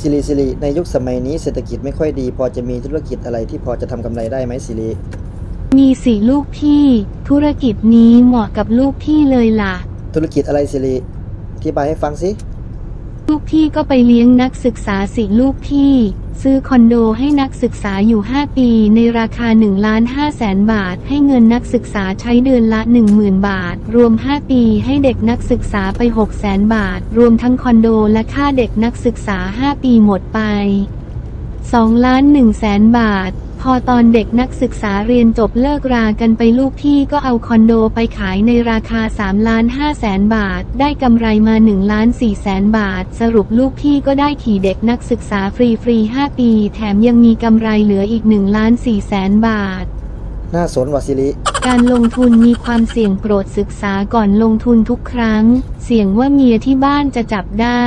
สิริสิริในยุคสมัยนี้เศรษฐกิจไม่ค่อยดี พอจะมีธุรกิจอะไรที่พอจะทำกำไรได้ไหมสิริมีสิลูกพี่ ธุรกิจนี้เหมาะกับลูกพี่เลยล่ะ ธุรกิจอะไรสิริอธิบายให้ฟังสิ ลูกพี่ก็ไปเลี้ยงนักศึกษาสิลูกพี่ ซื้อคอนโดให้นักศึกษาอยู่ 5 ปี ในราคา1ล้าน5แสนบาท ให้เงินนักศึกษาใช้เดือนละ 10,000 บาท รวม 5 ปีให้เด็กนักศึกษาไป6แสนบาท รวมทั้งคอนโดและค่าเด็กนักศึกษา 5 ปีหมดไป 2 ล้าน1แสนบาท พอตอนเด็กนักศึกษาเรียนจบเลิกรากันไปลูกพี่ก็เอาคอนโดไปขายในราคา3ล้าน5แสนบาท ได้กำไรมา1ล้าน4แสนบาท สรุปลูกพี่ก็ได้ขี่เด็กนักศึกษาฟรีฟรีๆ5ปี แถมยังมีกำไรเหลืออีก1ล้าน4แสนบาทน่าสนว่ะสิริ การลงทุนมีความเสี่ยงโปรดศึกษาก่อนลงทุนทุกครั้ง เสี่ยงว่าเมียที่บ้านจะจับได้